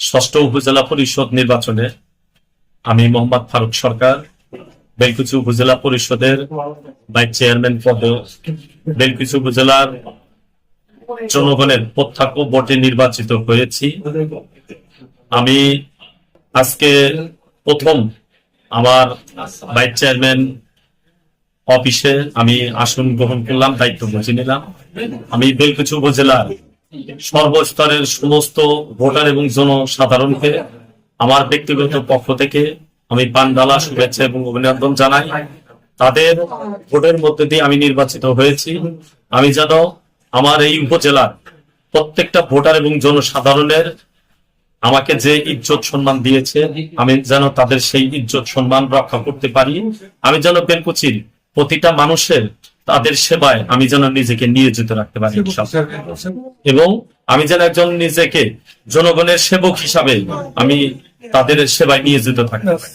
ষষ্ঠ উপজেলা পরিষদ নির্বাচনে আমি মোহাম্মদ ফারুক সরকার, বেলকুচি উপজেলা পরিষদের ভাইস চেয়ারম্যান পদে, বেলকুচি উপজেলার জনগণের প্রত্যক্ষ ভোটে নির্বাচিত হয়েছি। আমি আজকে প্রথম আমার ভাইস চেয়ারম্যান অফিসে আমি আসন গ্রহণ করলাম, দায়িত্ব বুঝে নিলাম। আমি বেলকুচি উপজেলার সর্বস্তরের সমস্ত ভোটার এবং জনসাধারণকে আমার ব্যক্তিগত পক্ষ থেকে আমি পান্ডালা শুভেচ্ছা এবং অভিনন্দন জানাই। তাদের ভোটের মধ্যে দিয়ে আমি নির্বাচিত হয়েছি। আমি যেন আমার এই উপজেলার প্রত্যেকটা ভোটার এবং জনসাধারণের আমাকে যে ইজ্জত সম্মান দিয়েছে, আমি যেন তাদের সেই ইজ্জত সম্মান রক্ষা করতে পারি। আমি যেন বেলকুচির প্রতিটা মানুষের তাদের সেবায় আমি যেন নিজেকে নিয়োজিত রাখতে পারি এবং আমি যেন একজন নিজেকে জনগণের সেবক হিসাবে আমি তাদের সেবায় নিয়োজিত থাকতে পারি।